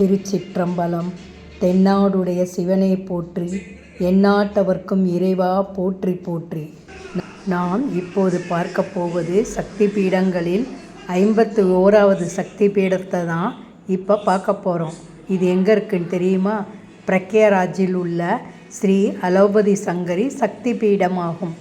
திருச்சிற்றம்பலம் தென்னாடுடைய சிவனே போற்றி எந்நாட்டவர்க்கும் இறைவா போற்றி போற்றி. நாம் இப்போது பார்க்க போவது சக்தி பீடங்களில் ஐம்பத்து ஓராவது சக்தி பீடத்தை தான் இப்போ பார்க்க போகிறோம் இது எங்கே இருக்குன்னு தெரியுமா? பிரக்யராஜில் உள்ள ஸ்ரீ அலோபதி சங்கரி சக்தி பீடமாகும்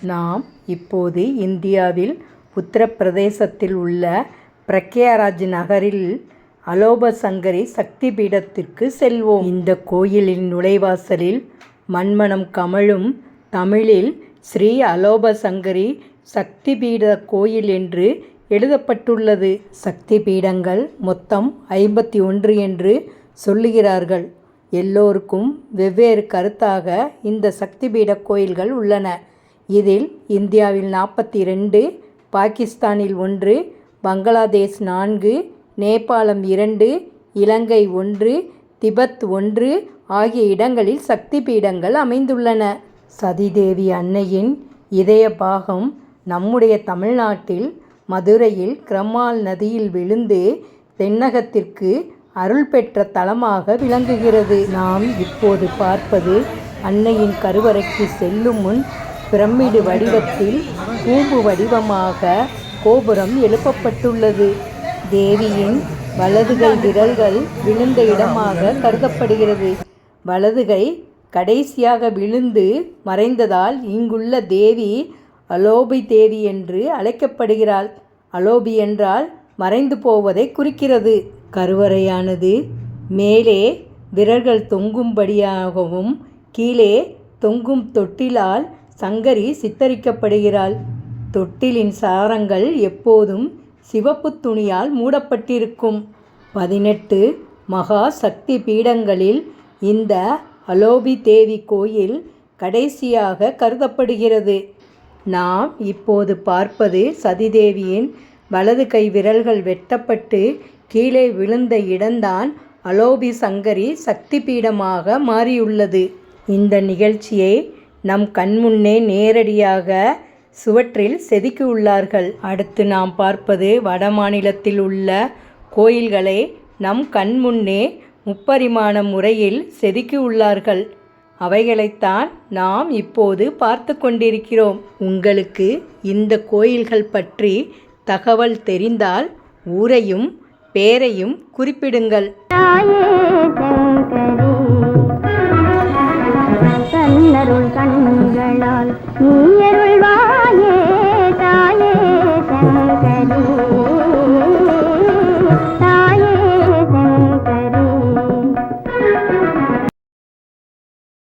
நாம் இப்போது இந்தியாவில் உத்தரப்பிரதேசத்தில் உள்ள பிரக்யாராஜ் நகரில் அலோபசங்கரி சக்தி பீடத்திற்கு செல்வோம். இந்த கோயிலின் நுழைவாசலில் மண்மணம் கமழும் தமிழில் ஸ்ரீ அலோபசங்கரி சக்தி பீட கோயில் என்று எழுதப்பட்டுள்ளது. சக்தி பீடங்கள் மொத்தம் ஐம்பத்தி ஒன்று என்று சொல்லுகிறார்கள். எல்லோருக்கும் வெவ்வேறு கருத்தாக இந்த சக்தி பீட கோயில்கள் உள்ளன. இதில் இந்தியாவில் நாற்பத்தி ரெண்டு பாகிஸ்தானில் ஒன்று பங்களாதேஷ் நான்கு நேபாளம் இரண்டு இலங்கை ஒன்று திபெத் ஒன்று ஆகிய இடங்களில் சக்தி பீடங்கள் அமைந்துள்ளன. சதிதேவி அன்னையின் இதய பாகம் நம்முடைய தமிழ்நாட்டில் மதுரையில் கிரமால் நதியில் விழுந்து தென்னகத்திற்கு அருள் பெற்ற தலமாக விளங்குகிறது. நாம் இப்போது பார்ப்பது அன்னையின் கருவறைக்கு செல்லும் முன் பிரமிடு வடிவத்தில் கூம்பு வடிவமாக கோபுரம் எழுப்பப்பட்டுள்ளது. தேவியின் வலதுகை விரல்கள் விழுந்த இடமாக கருதப்படுகிறது. வலதுகை கடைசியாக விழுந்து மறைந்ததால் இங்குள்ள தேவி அலோபி தேவி என்று அழைக்கப்படுகிறாள். அலோபி என்றால் மறைந்து போவதை குறிக்கிறது. கருவறையானது மேலே விரல்கள் தொங்கும்படியாகவும் கீழே தொங்கும் தொட்டிலால் சங்கரி சித்தரிக்கப்படுகிறாள். தொட்டிலின் சாரங்கள் எப்போதும் சிவப்பு துணியால் மூடப்பட்டிருக்கும். பதினெட்டு மகா சக்தி பீடங்களில் இந்த அலோபி தேவி கோயில் கடைசியாக கருதப்படுகிறது. நாம் இப்போது பார்ப்பது சதிதேவியின் வலது கை விரல்கள் வெட்டப்பட்டு கீழே விழுந்த இடம்தான் அலோபி சங்கரி சக்தி பீடமாக மாறியுள்ளது. இந்த நிகழ்ச்சியை நம் கண்முன்னே நேரடியாக சுவற்றில் செதுக்கியுள்ளார்கள் அடுத்து நாம் பார்ப்பது வடமாநிலத்தில் உள்ள கோயில்களை நம் கண்முன்னே முப்பரிமாண முறையில் செதுக்கியுள்ளார்கள் அவைகளைத்தான் நாம் இப்போது பார்த்து கொண்டிருக்கிறோம். உங்களுக்கு இந்த கோயில்கள் பற்றி தகவல் தெரிந்தால் ஊரையும் பேரையும் குறிப்பிடுங்கள்.